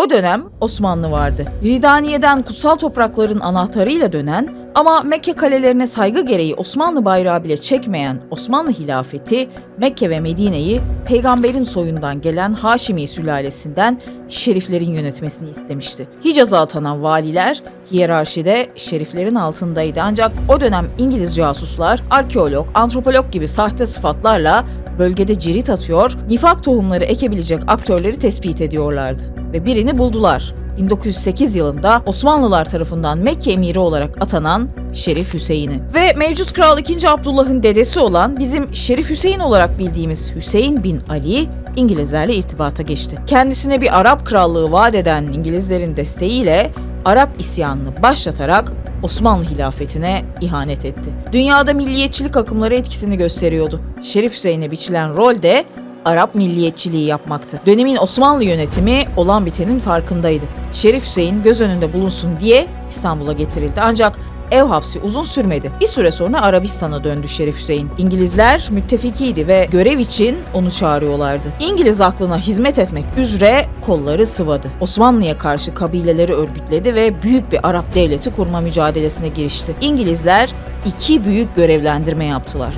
O dönem Osmanlı vardı. Ridaniye'den kutsal toprakların anahtarıyla dönen ama Mekke kalelerine saygı gereği Osmanlı bayrağı bile çekmeyen Osmanlı hilafeti Mekke ve Medine'yi peygamberin soyundan gelen Haşimi sülalesinden şeriflerin yönetmesini istemişti. Hicaz'a atanan valiler hiyerarşide şeriflerin altındaydı ancak o dönem İngiliz casuslar arkeolog, antropolog gibi sahte sıfatlarla bölgede cirit atıyor, nifak tohumları ekebilecek aktörleri tespit ediyorlardı ve birini buldular. 1908 yılında Osmanlılar tarafından Mekke emiri olarak atanan Şerif Hüseyin'i. Ve mevcut Kral 2. Abdullah'ın dedesi olan bizim Şerif Hüseyin olarak bildiğimiz Hüseyin bin Ali İngilizlerle irtibata geçti. Kendisine bir Arap krallığı vaat eden İngilizlerin desteğiyle Arap isyanını başlatarak Osmanlı hilafetine ihanet etti. Dünyada milliyetçilik akımları etkisini gösteriyordu. Şerif Hüseyin'e biçilen rol de Arap milliyetçiliği yapmaktı. Dönemin Osmanlı yönetimi olan bitenin farkındaydı. Şerif Hüseyin göz önünde bulunsun diye İstanbul'a getirildi. Ancak ev hapsi uzun sürmedi. Bir süre sonra Arabistan'a döndü Şerif Hüseyin. İngilizler müttefikiydi ve görev için onu çağırıyorlardı. İngiliz aklına hizmet etmek üzere kolları sıvadı. Osmanlı'ya karşı kabileleri örgütledi ve büyük bir Arap devleti kurma mücadelesine girişti. İngilizler iki büyük görevlendirme yaptılar.